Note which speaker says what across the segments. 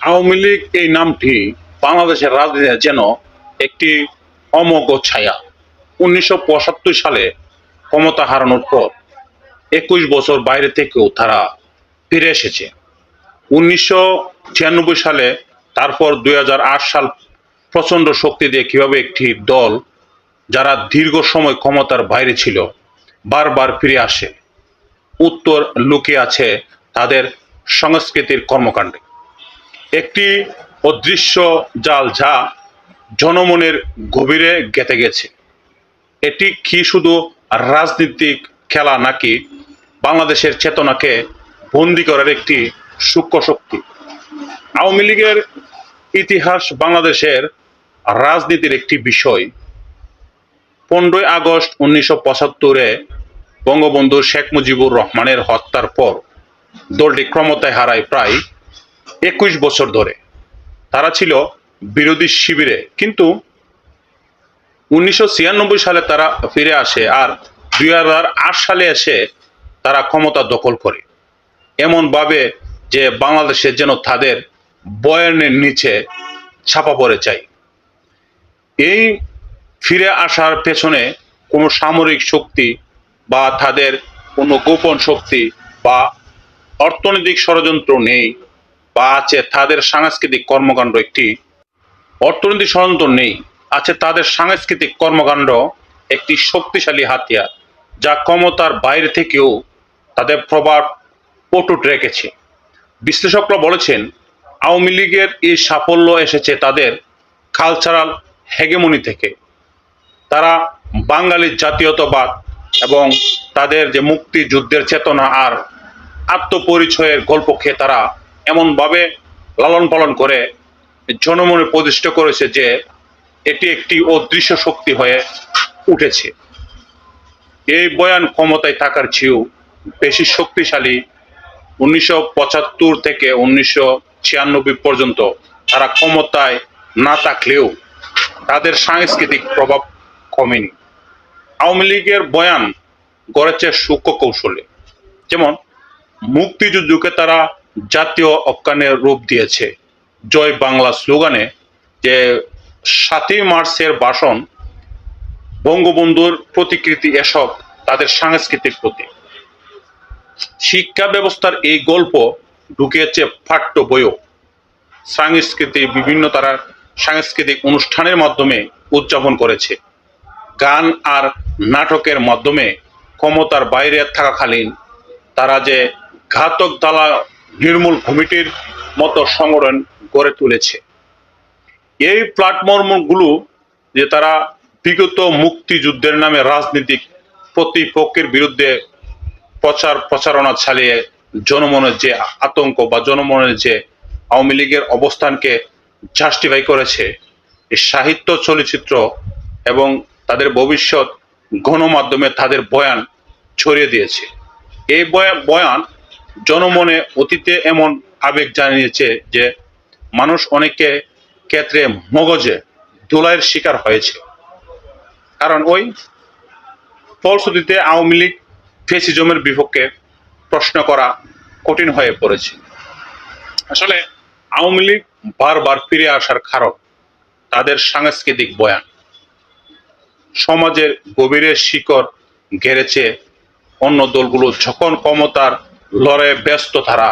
Speaker 1: আওয়ামী লীগ এই নামটি বাংলাদেশের রাজনীতিতে যেন একটি অমোঘ ছায়া। উনিশশো পঁচাত্তর সালে ক্ষমতা হারানোর পর একুশ বছর বাইরে থেকেও তারা ফিরে এসেছে। উনিশশো ছিয়ানব্বই সালে তারপর দুই হাজার আট সাল প্রচণ্ড শক্তি দিয়ে কীভাবে একটি দল যারা দীর্ঘ সময় ক্ষমতার বাইরে ছিল বারবার ফিরে আসে, উত্তর লুকিয়ে আছে তাদের সংস্কৃতির কর্মকাণ্ডে। একটি অদৃশ্য জাল যা জনমনের গভীরে গেঁথে গেছে। এটি কি শুধু রাজনীতিক খেলা নাকি বাংলাদেশের চেতনাকে বন্দি করার একটি সূক্ষ্ম শক্তি? আওয়ামী লীগের ইতিহাস বাংলাদেশের রাজনীতির একটি বিষয়। পনেরোই আগস্ট উনিশশো পঁচাত্তরে বঙ্গবন্ধু শেখ মুজিবুর রহমানের হত্যার পর দলটি ক্ষমতায় হারায় প্রায় একুশ বছর ধরে তারা ছিল বিরোধী শিবিরে। কিন্তু উনিশশো ছিয়ানব্বই সালে তারা ফিরে আসে আর দুই হাজার আট সালে এসে তারা ক্ষমতা দখল করে। এমনভাবে যে বাংলাদেশে যেন তাদের বয়ানের নিচে ছাপা পড়ে যায়। এই ফিরে আসার পেছনে কোনো সামরিক শক্তি বা তাদের কোনো গোপন শক্তি বা অর্থনৈতিক ষড়যন্ত্র নেই। বা আছে তাদের সাংস্কৃতিক কর্মকাণ্ড একটি। অর্থনৈতিক ষড়যন্ত্র নেই, আছে তাদের সাংস্কৃতিক কর্মকাণ্ড একটি শক্তিশালী হাতিয়ার, যা ক্ষমতার বাইরে থেকেও তাদের প্রভাব পটুট রেখেছে। বিশ্লেষকরা বলেছেন, আওয়ামী লীগের এই সাফল্য এসেছে তাদের কালচারাল হেগেমনি থেকে। তারা বাঙালির জাতীয়তাবাদ এবং তাদের যে মুক্তিযুদ্ধের চেতনা আর আত্মপরিচয়ের গল্পকে তারা এমনভাবে লালন পালন করে জনমনে প্রতিষ্ঠা করেছে যে এটি একটি অদৃশ্য শক্তি হয়ে উঠেছে। এই বয়ান ক্ষমতায় থাকার চেয়েও বেশি শক্তিশালী উনিশশো পঁচাত্তর থেকে উনিশশো ছিয়ানব্বই পর্যন্ত তারা ক্ষমতায় না থাকলেও তাদের সাংস্কৃতিক প্রভাব কমেনি। আওয়ামী লীগের বয়ান গড়েছে সূক্ষ্ম কৌশলে। যেমন মুক্তিযুদ্ধকে তারা জাতীয় অজ্ঞানের রূপ দিয়েছে। জয় বাংলা স্লোগানে যে সাতই মার্চের ভাষণ, বঙ্গবন্ধুর প্রতিকৃতি এসব তাদের সাংস্কৃতিক প্রতি। শিক্ষা ব্যবস্থার এই গল্প ঢুকিয়েছে পাঠ্য বইও। সাংস্কৃতিক বিভিন্ন তারা সাংস্কৃতিক অনুষ্ঠানের মাধ্যমে উদযাপন করেছে। গান আর নাটকের মাধ্যমে ক্ষমতার বাইরে থাকাকালীন তারা যে ঘাতক দালা নির্মূল কমিটির মতো সংগঠন গড়ে তুলেছে। এই প্ল্যাটফর্মগুলো যে তারা বিগত মুক্তিযুদ্ধের নামে রাজনীতিক প্রতিপক্ষের বিরুদ্ধে প্রচার প্রচারণা চালিয়ে জনমনের যে আতঙ্ক বা জনমনের যে আওয়ামী লীগের অবস্থানকে জাস্টিফাই করেছে সাহিত্য চলচ্চিত্র এবং তাদের ভবিষ্যৎ গণমাধ্যমে তাদের বয়ান ছড়িয়ে দিয়েছে। এই বয়া- বয়ান জনমনে অতীতে এমন আবেগ জানিয়েছে যে মানুষ অনেকে ক্ষেত্রে মগজে দোলাইয়ের শিকার হয়েছে। কারণ ওই ফলশ্রুতিতে আওয়ামী লীগ ফেসিজমের বিপক্ষে প্রশ্ন করা কঠিন হয়ে পড়েছে। আসলে আওয়ামী লীগ বারবার ফিরে আসার কারণ তাদের সাংস্কৃতিক বয়ান। সমাজের গভীরে শিকড় ঘেরেছে অন্য দলগুলো, যখন ক্ষমতার লড়াইয়ে ব্যস্ত তারা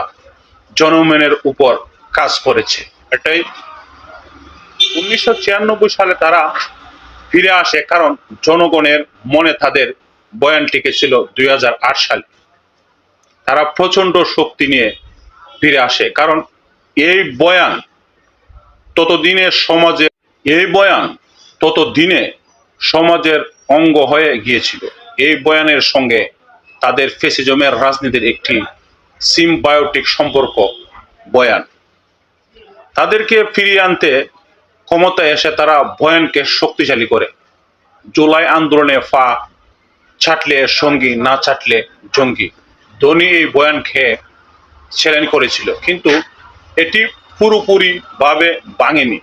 Speaker 1: জনমনের উপর কাজ করেছে। এটাই উনিশশো ছিয়ানব্বই সালে তারা ফিরে আসে, কারণ জনগণের মনে তাদের বয়ান টিকেছিল দুই সালে। তারা প্রচণ্ড শক্তি নিয়ে ফিরে আসে, কারণ এই বয়ান ততদিনে সমাজে, এই বয়ান ততদিনে সমাজের অঙ্গ হয়ে গিয়েছিল। এই বয়ানের সঙ্গে তাদের ফেসিজমের রাজনীতির একটি সিমবায়োটিক সম্পর্ক বয়ান। তাদেরকে ফিরিয়ে আনতে ক্ষমতায় এসে তারা বয়ানকে শক্তিশালী করে। জুলাই আন্দোলনে ফা ছাটলে সঙ্গী, না ছাটলে জঙ্গি। ধনী এই বয়ান খেয়ে ছেলেন করেছিল, কিন্তু এটি পুরোপুরি ভাবে ভাঙেনি।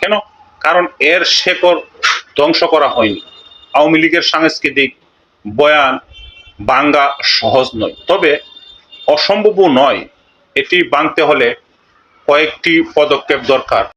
Speaker 1: কেন? কারণ এর শেকড় ধ্বংস করা হয়নি। আওয়ামী লীগের সাংস্কৃতিক বয়ান বাঙ্গা সহজ নয়। তবে অসম্ভবও নয় এটি বাঙতে হলে কয়েকটি পদক্ষেপ দরকার।